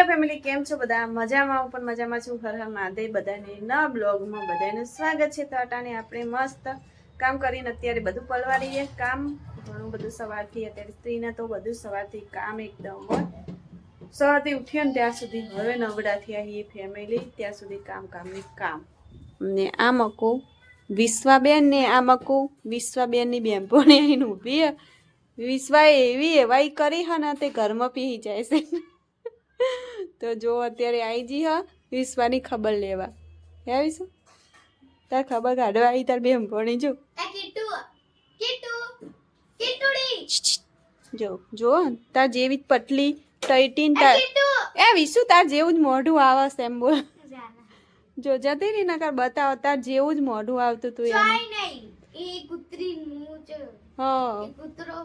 Hello family કેમ છો બધા? મજામાં પણ મજામાં છું. હર હર મહાદેવ બધાને નવા બ્લોગમાં બધાનું સ્વાગત છે. તો અટાણે આપણે મસ્ત કામ કરીને અત્યારે બધું પલવાડીએ કામ ઘણું બધું સવારથી, અત્યારે સ્ત્રીને તો બધું સવારથી કામ એકદમ હોય. સવારથી ઉઠીએ ને ત્યાં સુધી હવે નવડાથી આવીએ ફેમિલી ત્યાં સુધી કામ કામની કામ. ને આ મકો, વિશ્વાબેન ને આ મકો, વિશ્વાબેનની બેનપણી એને ઊભી. વિશ્વાએ એવી એવાઈ કરી હને ને, તે ઘરમાં પી જાય છે. તો જો અત્યારે આવી જી હ વિશ્વાની ખબર લેવા. હે વિશ્વ તાર ખબર કાઢવા આવી તાર બેમ ભણી જો. જો જો તાર જેવી પટલી ટઈટીન તાર એ વિશુ તાર જેવું જ મોઢું આવે એમ બોલ. જો જતી રહી નકર બતાવો તાર જેવું જ મોઢું આવતું તું ચાઈ કૂતરી મૂચ એ હા કૂતરો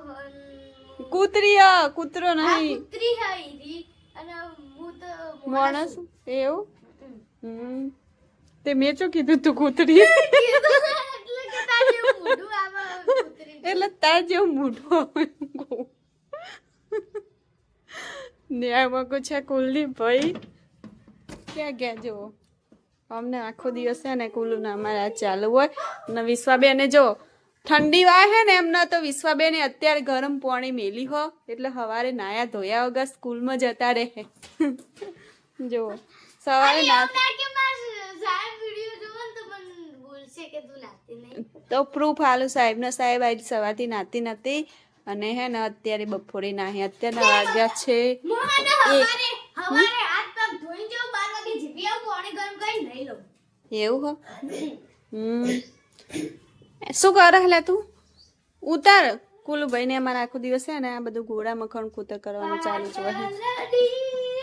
હ કૂતરો નહીં કૂતરી હઈ રી અને હું તો માણસ? એવું? હમ. તે મેં શું કીધું તું કૂતરી? એટલે તારે જેવું મોઢું આવે એમ કહું. ને આમાં કોઈ છે કુલદીપ ભાઈ. ક્યાં ગયા જુઓ? અમને આખો દિવસ છે ને કુલુના અમારા ચાલુ હોય. ને વિશ્વાબેને જો ઠંડી વાય હે ને એમના તો વિશ્વાબેને અત્યારે ગરમ પાણી મેલી હો. એટલે સવારે નાયા ધોયા વગર સ્કૂલમાં જતા રહે. જો સવારે ના પ્રૂફ કે સાહેબ ને તો તું તો હાલું સાહેબ આજ સવારથી નાતી નથી અને હે ને અત્યારે બપોરે નાહી. અત્યારના વાગ્યા છે. મોહન હવારે હવારે હાથ પગ ધોઈ જાઉં 12 વાગે જીવી આવું પાણી ગરમ કરી નહીં લઉં. એવું હો? હમ. શું કરે હલે તું? ઉતાર. કુલુભાઈ ને અમારા આખો દિવસ છે ને આ બધું ઘોડા મખણ કૂતર કરવાનું ચાલુ જ હોય.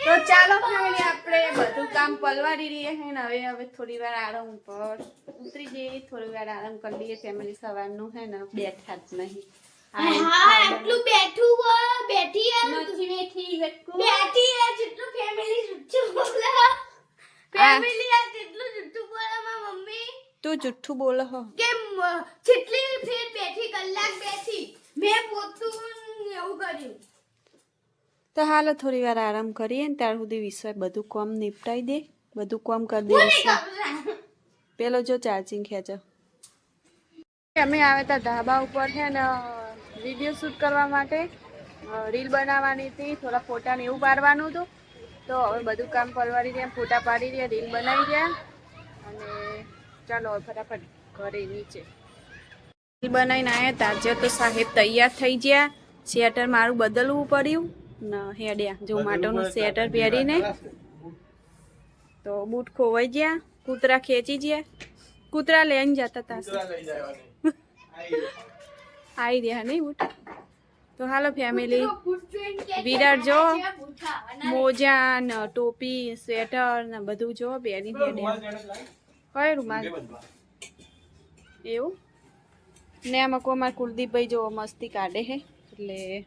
તો ચાલો ફેમિલી આપણે બધું કામ પલવારી રહીએ હે ને. હવે હવે થોડી વાર આરામ ઉપર ઉતરી જઈએ થોડી વાર આરામ કરી લઈએ. ફેમિલી સવારનું હે ને. બેઠા જ નહીં. હા એટલું બેઠું હોય બેઠી હે નથી બેઠી બેઠું બેઠી હે જેટલું ફેમિલી જુઠ્ઠું બોલે. ફેમિલી આ જેટલું જુઠ્ઠું બોલે મારી મમ્મી. તું જુઠ્ઠું બોલો હો. કે જેટલી ફેર બેઠી કલાક બેઠી મેં પોતું એવું કર્યું. તો હાલો થોડી વાર આરામ કરીએ ને ત્યાર સુધી વિશ્વાસ બધું કામ નિપટાઈ દે બધું કામ કરી દે વિશ્વાસ પેલો જો ચાર્જિંગ ખેંચો. અમે આવ્યા હતા ધાબા ઉપર છે ને વીડિયો શૂટ કરવા માટે રીલ બનાવવાની હતી થોડા ફોટા ને એવું પાડવાનું હતું. તો હવે બધું કામ પરવારી રહ્યા ફોટા પાડી રહ્યા રીલ બનાવી રહ્યા. અને ચાલો ફટાફટ ઘરે નીચે. બનાવીને આવ્યા તાજે તો સાહેબ તૈયાર થઈ ગયા. સ્વેટર મારું બદલવું પડ્યું. ને હેડ્યા. જો માટોનું સ્વેટર પહેરીને. તો બૂટ ખોવાઈ ગયા. કૂતરા ખેંચી ગયા. કૂતરા લઈને જતા હતા આવી રહ્યા નહીં બૂટ? તો હાલો ફેમિલી વિરાટ જો. મોજા ને ટોપી સ્વેટર ને બધું જો પહેરી દે કયો રૂમાલ? એવું? ને આમાં કોઈ અમારા કુલદીપભાઈ જો મસ્તી કાઢે હે? એટલે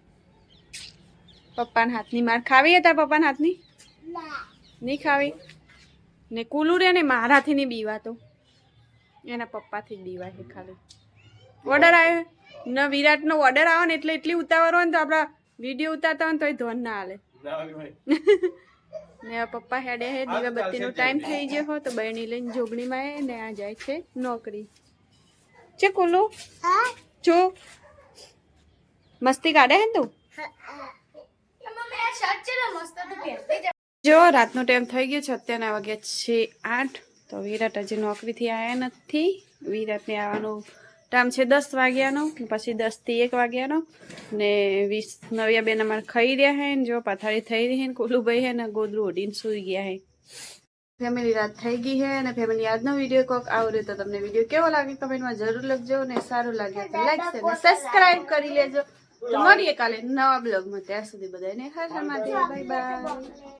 પપ્પાના હાથની માર ખાવી હે તાર પપ્પાના હાથની? નહીં ખાવી? ને કુલુ રે ને મારાથી નહીં બીવા તો. એના પપ્પાથી જ બીવાય છે ખાલી. ઓર્ડર આવ્યો ન વિરાટનો ઓર્ડર આવે ને એટલે એટલી ઉતાવળ હોય ને તો આપણા વીડિયો ઉતારતા હોય ને તોય ધોન ના હાલે ને પપ્પા હેડે હે દીવાબત્તીનો ટાઈમ થઈ ગયો હો તો બહેની લઈને જોગણીમાં એ ને આ જાય છે નોકરી. છે કુલુ જો. મસ્તી કાઢે હે તું? જ જો રાતનો ટાઈમ થઈ ગયો છે અત્યારના વાગ્યા છે આઠ. તો વિરાટ હજી નોકરીથી આવ્યા નથી. વિરાટને આવવાનું ટાઈમ છે દસ વાગ્યાનો પછી દસથી એક વાગ્યાનો. ને વીસ નવ્યા બેન અમારે ખાઈ રહ્યા હે ને જો પથારી થઈ રહી હે ને કોલુભાઈ હે ને ગોદરું ઓઢીને સૂઈ ગયા હે. ફેમિલી રાત થઈ ગઈ હે અને ફેમિલી આજનો વીડિયો કોક આવડે તો તમને વીડિયો કેવો લાગે કમેન્ટમાં જરૂર લખજો ને સારું લાગે તો લાઈક છે અને સબસ્ક્રાઇબ કરી લેજો તો મળીએ કાલે નવા બ્લોગમાં ત્યાં સુધી બધાને હર હર મહાદેવ બાય બાય